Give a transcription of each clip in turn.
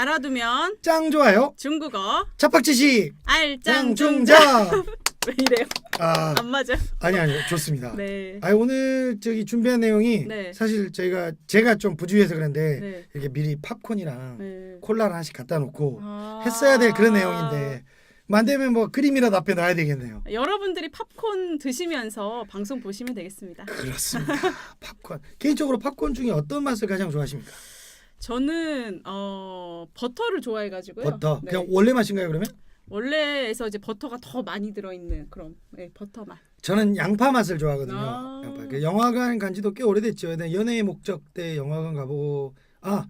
알아두면 짱 좋아요. 중국어 알짱중자 짱중자. 왜 이래요? 아 안 맞아. 아니 아니 좋습니다. 네. 아 오늘 저기 준비한 내용이 네. 사실 저희가 제가 좀 부주의해서 그런데 네. 이렇게 미리 팝콘이랑 네. 콜라를 하나씩 갖다 놓고 아. 했어야 될 그런 내용인데 만되면 뭐 그림이라도 앞에 놔야 되겠네요. 여러분들이 팝콘 드시면서 방송 보시면 되겠습니다. 그렇습니다. 팝콘 개인적으로 팝콘 중에 어떤 맛을 가장 좋아하십니까? 저는 어 버터를 좋아해가지고요. 버터 네. 그냥 원래 맛인가요 그러면? 원래에서 이제 버터가 더 많이 들어있는 그런 네, 버터 맛. 저는 양파 맛을 좋아하거든요. 아. 양파. 그 영화관 간지도 꽤 오래됐죠. 근데 연애의 목적 때 영화관 가보고 아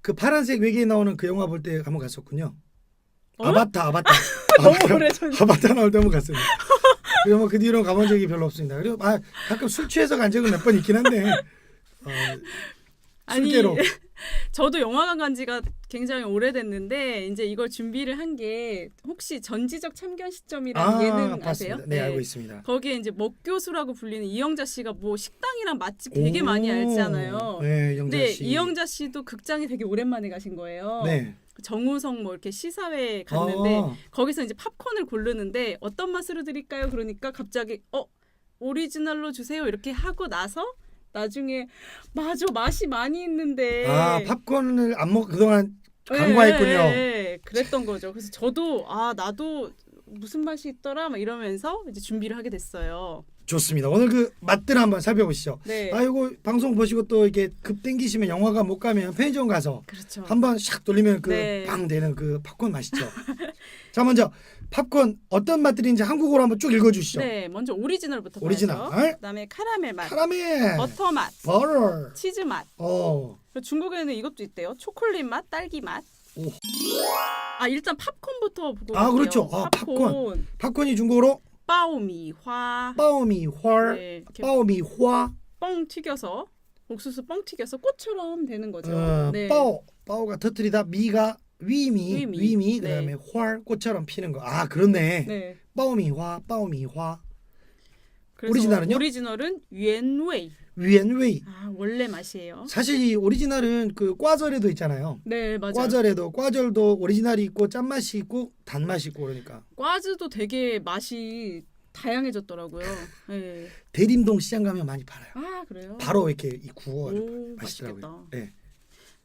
그 파란색 외계인 나오는 그 영화 볼 때 한번 갔었군요. 어? 아바타 아바타 너무 아바타, 오래 전. 아바타 나올 때 한번 갔습니다. 그리고 뭐그 뒤로 가본 적이 별로 없습니다. 그리고 아 가끔 술 취해서 간 적은 몇 번 있긴 한데 어, 아니 술대로 저도 영화관 간 지가 굉장히 오래됐는데 이제 이걸 준비를 한 게 혹시 전지적 참견 시점이라는 아 예능 아세요? 봤습니다. 네, 알고 있습니다. 거기에 이제 먹 교수라고 불리는 이영자 씨가 뭐 식당이랑 맛집 되게 많이 오. 알잖아요. 네, 영자 근데 씨. 이영자 씨도 극장에 되게 오랜만에 가신 거예요. 네. 정우성 뭐 이렇게 시사회 갔는데 아, 거기서 이제 팝콘을 고르는데 어떤 맛으로 드릴까요? 그러니까 갑자기 어 오리지널로 주세요 이렇게 하고 나서 나중에 맞아 맛이 많이 있는데 아 팝콘을 안 먹 그동안 예, 간과했군요. 예, 예. 그랬던 거죠. 그래서 저도 아 나도 무슨 맛이 있더라 막 이러면서 이제 준비를 하게 됐어요. 좋습니다. 오늘 그 맛들 한번 살펴보시죠. 네. 아 이거 방송 보시고 또 이렇게 급 땡기시면 영화관 못 가면 편의점 가서 그렇죠. 한번 샥 돌리면 그 네. 빵 되는 그 팝콘 맛있죠. 자 먼저 팝콘 어떤 맛들인지 한국어로 한번 쭉 읽어주시죠. 네, 먼저 오리지널부터 오리지널. 봐야죠. 그다음에 카라멜 맛, 카라멜, 버터 맛, 버터, 치즈 맛. 어, 그리고 중국에는 이것도 있대요. 초콜릿 맛, 딸기 맛. 오. 아 일단 팝콘부터 보고 아. 그렇죠. 아, 팝콘. 팝콘이 중국어로 빠오미화. 빠오미화, 네, 이렇게 빠오미화, 뻥 튀겨서 옥수수 뻥 튀겨서 꽃처럼 되는 거죠. 어, 네. 빠오, 빠오가 터트리다, 미가 위미, 위미. 위미, 네. 그다음에 활 꽃처럼 피는 거. 아 그렇네. 네. 빠오미화, 빠오미화, 그래서 오리지널은요? 오리지널은原味. 위엔웨이. 아 원래 맛이에요. 사실 이 오리지널은 그 꽈절에도 있잖아요. 네 맞아요. 꽈절에도 꽈절도 오리지널이 있고 짠맛이 있고 단맛이 있고 그러니까 꽈즈도 되게 맛이 다양해졌더라고요. 네. 대림동 시장 가면 많이 팔아요. 아 그래요? 바로 이렇게 이 구워 오 맛있더라고요. 맛있겠다. 네.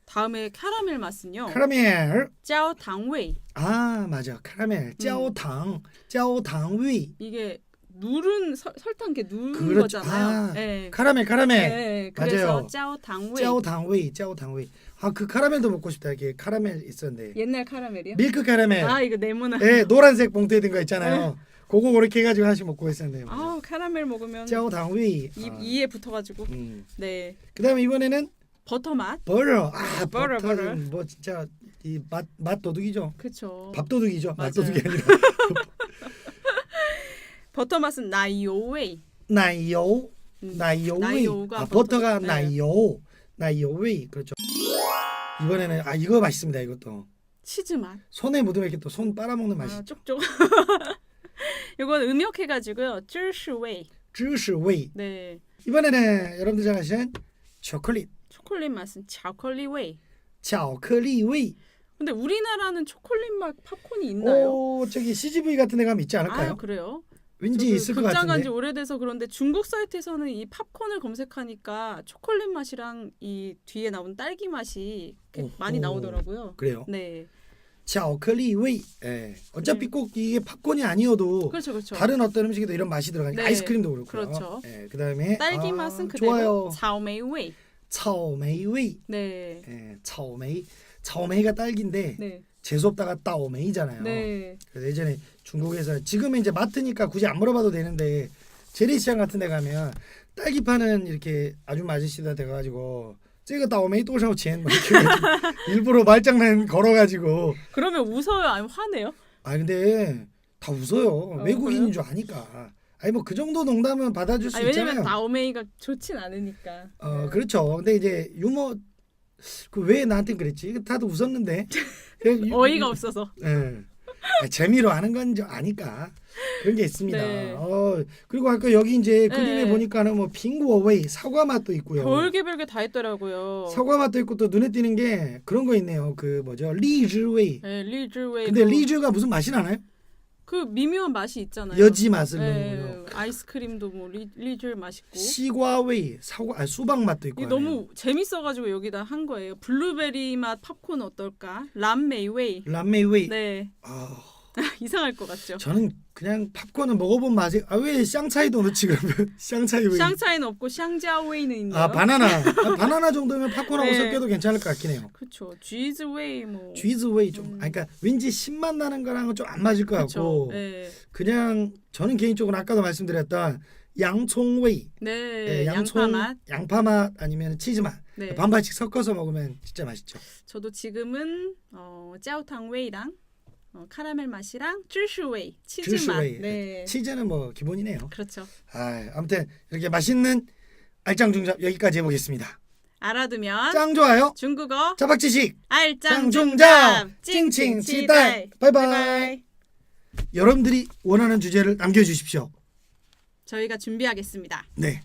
다음에 카라멜 맛은요. 카라멜. 짜오 당웨이. 아 맞아 카라멜. 짜오당. 짜오당위. 이게 누른 설, 설탕 이렇게 누른 그렇죠. 거잖아요. 아, 네. 카라멜 카라멜. 네, 그래서 맞아요. 짜오 당웨이. 짜오당위. 짜오당위. 아그 카라멜도 먹고 싶다. 이게 카라멜 있었는데 옛날 카라멜이요? 밀크 카라멜. 아 이거 네모난. 네 노란색 봉투에 든 거 있잖아요. 그거 그렇게 해가지고 하나씩 먹고 있었는데. 아 카라멜 먹으면 짜오당위. 입 아. 이에 붙어가지고. 음. 네. 그다음에 이번에는 버터 맛. 버터. 아 버터, 버터는 뭐 진짜 이맛맛 도둑이죠. 그렇죠. 밥 도둑이죠. 맞아요. 맛 도둑이 아니라 버터 맛은 나이오웨이. 나이오 음, 나이오웨이. 나이오가 아 버터가 네. 나이오 나이오웨이 그렇죠. 이번에는 아 이거 맛있습니다. 이것도 치즈 맛. 손에 묻으면 이렇게 또 손 빨아먹는 맛이. 아, 쪽쪽. 이건 음역해가지고요. 쯔시웨이. 쯔시웨이. 네. 이번에는 여러분들 잘 아시는 초콜릿 초콜릿 맛은 차콜리웨이. 巧克力웨이. 근데 우리나라는 초콜릿 맛 팝콘이 있나요? 오 저기 CGV 같은 데 가면 있지 않을까요? 아 그래요? 왠지 저도 있을 것 극장 간지 같은데. 오래돼서 그런데 중국 사이트에서는 이 팝콘을 검색하니까 초콜릿 맛이랑 이 뒤에 나온 딸기 맛이 이렇게 오호. 많이 나오더라고요. 그래요. 네, 巧克力웨이. 예. 어차피 네. 꼭 이게 팝콘이 아니어도 그렇죠, 그렇죠. 다른 어떤 음식에도 이런 맛이 들어가니까 네. 아이스크림도 그렇고요. 그렇죠. 예, 그다음에 딸기 아, 맛은 그대로 좋아요. 차오메이웨이. 草莓웨이. 네, 예, 草莓. 草莓가 딸기인데 네, 재수 없다가 따오맹이잖아요. 네. 그래서 예전에 중국에서 지금은 이제 마트니까 굳이 안 물어봐도 되는데 재래시장 같은 데 가면 딸기 파는 이렇게 아줌마 아저씨들한테 가가지고 제가 따오메이 또샤오 첸 일부러 말장난 걸어가지고. 그러면 웃어요? 아니면 화내요? 아 근데 다 웃어요. 어, 외국인인 줄 아니까. 아니 뭐 그 정도 농담은 받아줄 수 아니, 있잖아요. 왜냐면 따오메이가 좋진 않으니까. 어 그렇죠. 근데 이제 유머 그 왜 나한테 그랬지? 다들 웃었는데 어이가 없어서. 예. 아, 재미로 하는 건좀 아니까 그런 게 있습니다. 네. 어, 그리고 아까 여기 이제 그림에 네. 보니까는 뭐 핑구어웨이 사과 맛도 있고요. 별개 별개 다 있더라고요. 사과 맛도 있고 또 눈에 띄는 게 그런 거 있네요. 그 뭐죠 리즈웨이. 네, 리즈웨이. 근데 뭐 리즈가 무슨 맛이 나나요? 그 미묘한 맛이 있잖아요. 여지 맛을 네, 거죠. 아이스크림도 뭐 리, 리즈 맛있고. 시과웨이 사과 아, 수박 맛도 있고. 이게. 너무 재밌어가지고 여기다 한 거예요. 블루베리 맛 팝콘 어떨까? 람메이웨이. 람메이웨이. 네, 아, 이상할 것 같죠. 저는 그냥 팝콘을 먹어본 맛이 아왜 샹차이도 넣지 그러면 샹차이웨이. 샹차이는 없고 샹자웨이는 있네요. 아 바나나 아, 바나나 정도면 팝콘하고 네. 섞여도 괜찮을 것 같긴 해요. 그렇죠. 쥐즈웨이 뭐. 쥐즈웨이 좀 음. 아니, 그러니까 왠지 신맛 나는 거랑은 좀 안 맞을 것 그쵸. 같고 네, 그냥 저는 개인적으로 아까도 말씀드렸던 양송웨이 네, 예, 양파 맛. 양파 맛 아니면 치즈 맛 네, 반반씩 섞어서 먹으면 진짜 맛있죠. 저도 지금은 어, 짜오탕웨이랑 어, 카라멜 맛이랑 쯔슈웨이 치즈 맛. 쯔슈웨이. 네, 치즈는 뭐 기본이네요. 그렇죠. 아, 아무튼 이렇게 맛있는 알짱중잡 여기까지 해보겠습니다. 알아두면 짱 좋아요. 중국어 자박 지식 알짱중잡 찡찡. 치달 바이바이. 바이바이. 여러분들이 원하는 주제를 남겨주십시오. 저희가 준비하겠습니다. 네.